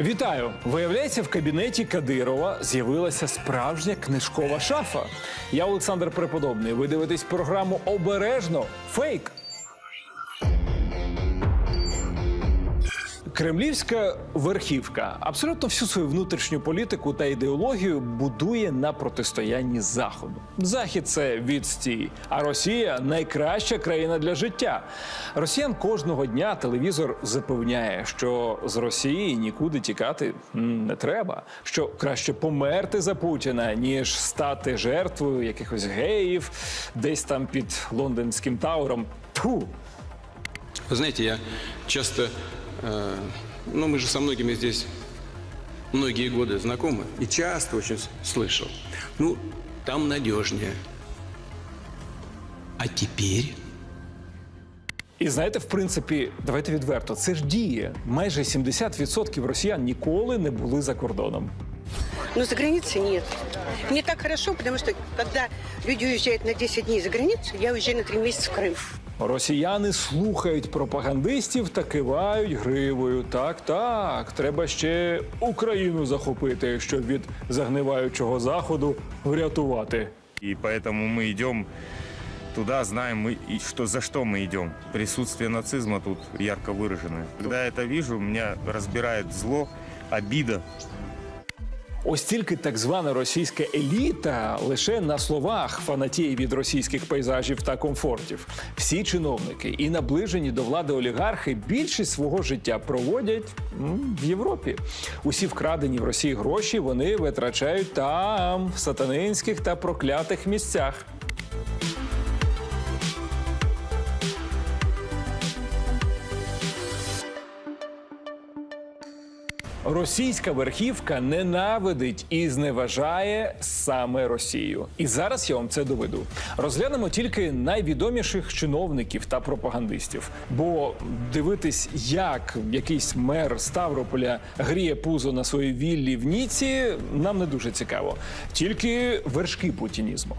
Вітаю! Виявляється, в кабінеті Кадирова з'явилася справжня книжкова шафа. Я Олександр Преподобний. Ви дивитесь програму Обережно фейк. Кремлівська верхівка абсолютно всю свою внутрішню політику та ідеологію будує на протистоянні заходу. Захід це відстій, а Росія найкраща країна для життя. Росіян кожного дня телевізор запевняє, що з Росії нікуди тікати не треба. Що краще померти за Путіна, ніж стати жертвою якихось геїв, десь там під лондонським тауром. Тьфу! Вы знаете, я часто, ну мы же со многими здесь многие годы знакомы, и часто очень с- слышал, ну там надежнее. А теперь... І знаєте, в принципі, давайте відверто, це ж діє. Майже 70% росіян ніколи не були за кордоном. Но за границей нет. Мне так хорошо, потому что когда люди уезжают на 10 дней за границу, я уезжаю на 3 месяца в Крым. Росіяни слухають пропагандистів та кивають гривою. Так, так, треба ще Україну захопити, щоб від загниваючого заходу врятувати. И поэтому мы идем туда, знаем, мы, и что, за что мы идем. Присутствие нацизма тут ярко выраженное. Когда я это вижу, меня разбирает зло, обида. Ось тільки так звана російська еліта лише на словах фанатіє від російських пейзажів та комфортів. Всі чиновники і наближені до влади олігархи більшість свого життя проводять в Європі. Усі вкрадені в Росії гроші вони витрачають там, в сатанинських та проклятих місцях. Російська верхівка ненавидить і зневажає саме Росію. І зараз я вам це доведу. Розглянемо тільки найвідоміших чиновників та пропагандистів. Бо дивитись, як якийсь мер Ставрополя гріє пузо на своїй віллі в Ніці, нам не дуже цікаво. Тільки вершки путінізму.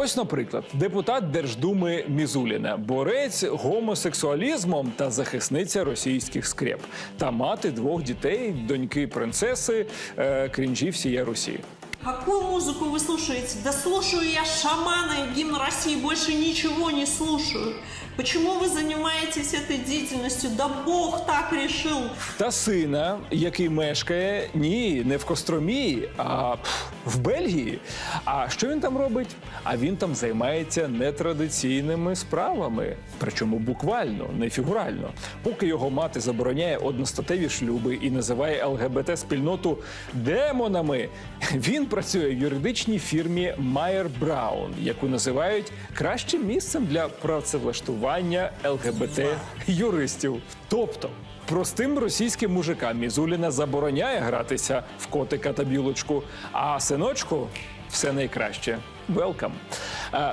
Ось, наприклад, депутат Держдуми Мізуліна, борець гомосексуалізмом та захисниця російських скреп, та мати двох дітей, доньки принцеси, е, крінжі всієї Русі. Какую музыку вы слушаете? Да слушаю я шамана и гимн России, больше ничего не слушаю. Почему вы занимаетесь этой деятельностью? Да Бог так решил. Та сина, який мешкає ні, не в Костромі, а пф, в Бельгії. А що він там робить? А він там займається нетрадиційними справами, причому буквально, не фігурально. Поки його мати забороняє одностатеві шлюби і називає ЛГБТ спільноту демонами. Він працює в юридичній фірмі Майер Браун, яку називають кращим місцем для працевлаштування ЛГБТ юристів. Тобто. Простим російським мужикам Мізуліна забороняє гратися в котика та білочку, а синочку все найкраще. Велкам.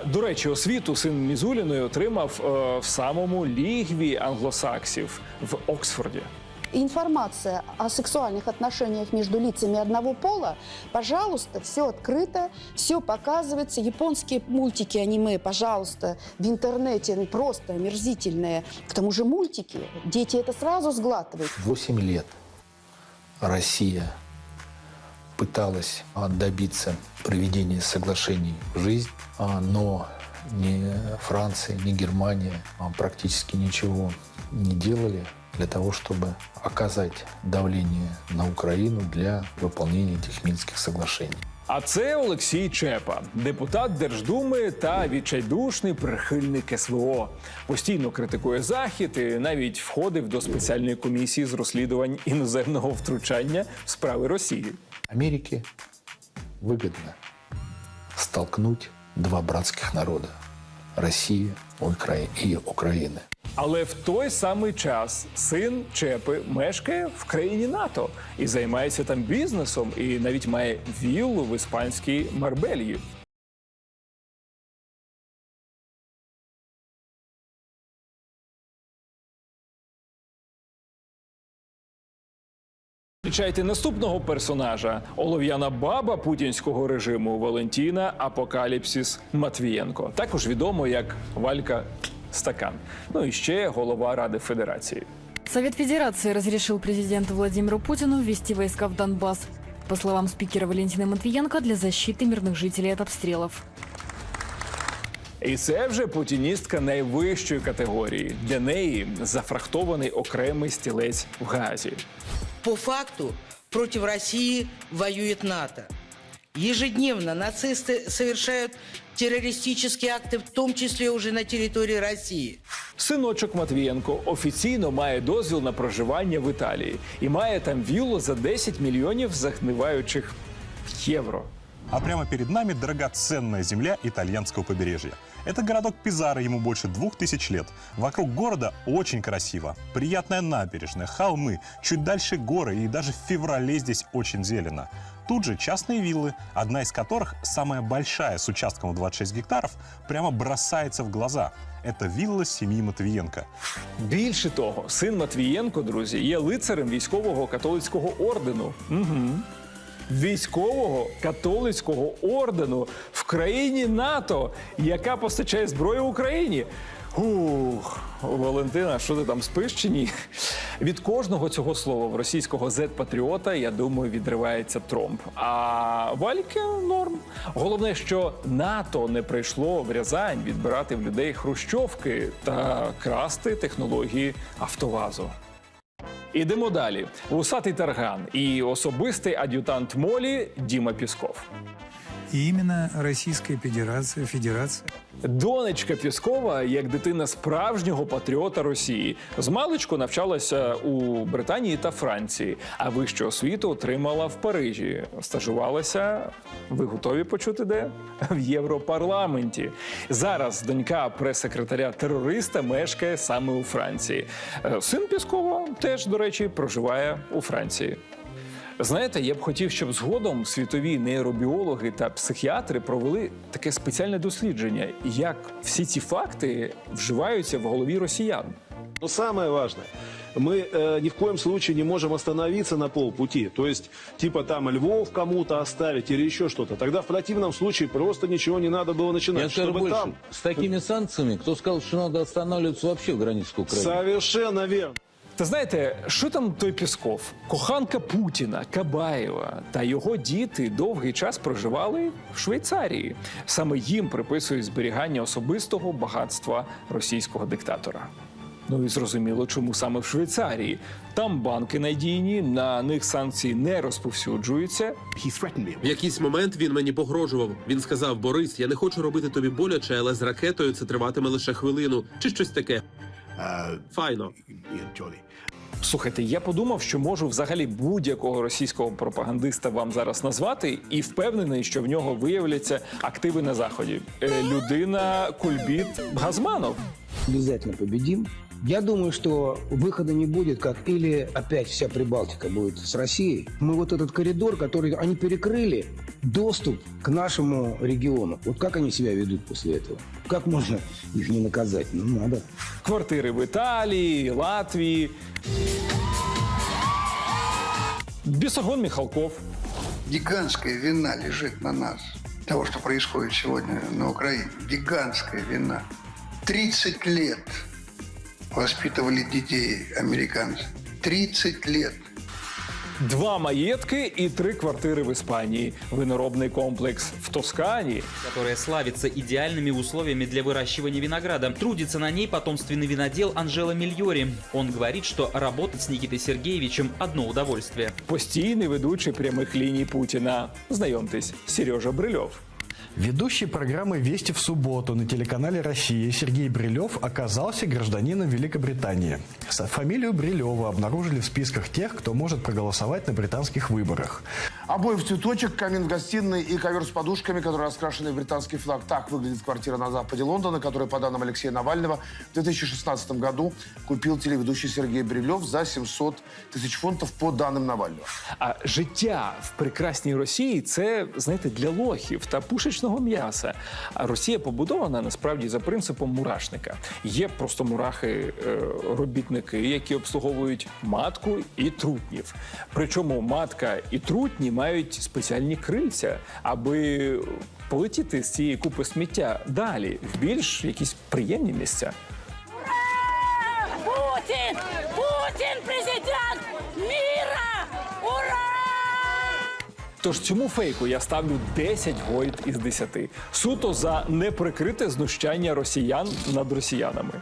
До речі, освіту син Мізуліної отримав е, в самому лігві англосаксів в Оксфорді. Информация о сексуальных отношениях между лицами одного пола, пожалуйста, все открыто, все показывается. Японские мультики, аниме, пожалуйста, в интернете ну, просто омерзительные. К тому же мультики, дети это сразу сглатывают. 8 лет Россия пыталась добиться проведения соглашений в жизнь, а, но ни Франция, ни Германия а, практически ничего не делали для того, чтобы оказать давление на Украину для выполнения этих Минских соглашений. А це Олексій Чепа, депутат Держдуми та відчайдушний прихильник СВО. Постійно критикує захід і навіть входив до спеціальної комісії з розслідувань іноземного втручання в справи Росії. Америке выгодно столкнуть два братських народи Росії Укра- и Украины. Але в той самий час син Чепи мешкає в країні НАТО і займається там бізнесом, і навіть має віллу в іспанській Марбельї. Зустрічайте наступного персонажа олов'яна баба путінського режиму Валентіна Апокаліпсіс Матвієнко, також відомо як Валька Стакан. Ну і ще голова Ради Федерації. Совет Федерации разрешил президенту Владимиру Путину ввести войска в Донбасс. По словам спикера Валентины Матвиенко, для защиты мирных жителей от обстрелов. І це вже путіністка найвищої категорії. Для неї зафрахтований окремий стілець в газі. По факту против России воюет НАТО. Ежедневно нацисты совершают террористические акты, в том числе уже на территории России. Синочок Матвієнко офіційно має дозвіл на проживання в Італії і має там віллу за 10 мільйонів загниваючих євро. А прямо перед нами драгоценная земля итальянского побережья. Это городок Пизаро, ему больше двух тысяч лет. Вокруг города очень красиво. Приятная набережная, холмы, чуть дальше горы и даже в феврале здесь очень зелено. Тут же частные виллы, одна из которых, самая большая с участком в 26 гектаров, прямо бросается в глаза. Это вилла семьи Матвиенко. Більше того, син Матвієнко, друзі, є лицарем військового католицького ордену. Угу. Військового католицького ордену в країні НАТО, яка постачає зброю Україні. Ух, Валентина, що ти там спиш чи ні? Від кожного цього слова в російського зет-патріота, я думаю, відривається тромб. А вальки норм. Головне, що НАТО не прийшло в Рязань відбирати в людей хрущовки та красти технології Автовазу. Ідемо далі. Вусатий тарган і особистий ад'ютант Молі Діма Пісков. И именно Российская Федерация, Федерация Донечка Піскова, як дитина справжнього патріота Росії, з маличку навчалася у Британії та Франції, а вищу освіту отримала в Парижі. Стажувалася. Ви готові почути де? В Європарламенті. Зараз донька прес-секретаря терориста мешкає саме у Франції. Е, Син Піскова теж, до речі, проживає у Франції. Знаєте, я б хотів, щоб згодом світові нейробіологи та психіатри провели таке спеціальне дослідження, як всі ці факти вживаються в голові росіян. Но самое важное, мы э, ни в коем случае не можем остановиться на полпути. То есть, типа там Львов кому-то оставить или еще что-то. Тогда в противном случае просто ничего не надо было начинать. Я скажу чтобы больше, там... с такими санкциями, кто сказал, что надо останавливаться вообще в границах Украины? Совершенно верно. Та знаєте, що там той Пісков? Коханка Путіна, Кабаєва та його діти довгий час проживали в Швейцарії. Саме їм приписують зберігання особистого багатства російського диктатора. Ну і зрозуміло, чому саме в Швейцарії. Там банки надійні, на них санкції не розповсюджуються. В якийсь момент він мені погрожував. Він сказав: Борис, я не хочу робити тобі боляче, але з ракетою це триватиме лише хвилину чи щось таке. Файно. Слухайте, я подумав, що можу взагалі будь-якого російського пропагандиста вам зараз назвати, і впевнений, що в нього виявляться активи на заході. Е, людина Кульбіт Газманов. Обязательно победим. Я думаю, что выхода не будет, как или опять вся Прибалтика будет с Россией. Мы вот этот коридор, который они перекрыли, доступ к нашему региону. Вот как они себя ведут после этого? Как можно их не наказать? Ну, надо. Квартири в Італії, Латвії. Бісогон Міхалков. Гигантская вина лежит на нас. Того, что происходит сегодня на Украине. Гигантская вина. 30 лет воспитывали детей американцы. 30 лет. Два маєтки і три квартири в Іспанії. Виноробний комплекс в Тоскані. которая славится идеальными условиями для выращивания винограда. Трудится на ней потомственный винодел Анжела Мильори. Он говорит, что работать с Никитой Сергеевичем – одно удовольствие. Постійний ведучий прямих ліній Путіна. Знайомтесь, Сережа Брильов. Ведущий программы «Вести в субботу» на телеканале «Россия» Сергей Брилев оказался гражданином Великобритании. Фамилию Брилева обнаружили в списках тех, кто может проголосовать на британских выборах. Обои в цветочек, камин в гостиной и ковер с подушками, который раскрашенный в британский флаг. Так выглядит квартира на западе Лондона, которую, по данным Алексея Навального, в 2016 году купил телеведущий Сергей Брилев за 700 тысяч фунтов, по данным Навального. А життя в прекрасній Росії це знаєте для лохів та пушечного м'яса. А Росія побудована насправді за принципом мурашника. Є просто мурахи е, робітники, які обслуговують матку і трутнів. Причому матка і трутні мають спеціальні крильця, аби полетіти з цієї купи сміття далі в більш якісь приємні місця. Путин! Путин президент мира! Ура! Тож цьому фейку я ставлю 10 гойд із 10. Суто за неприкрите знущання росіян над росіянами.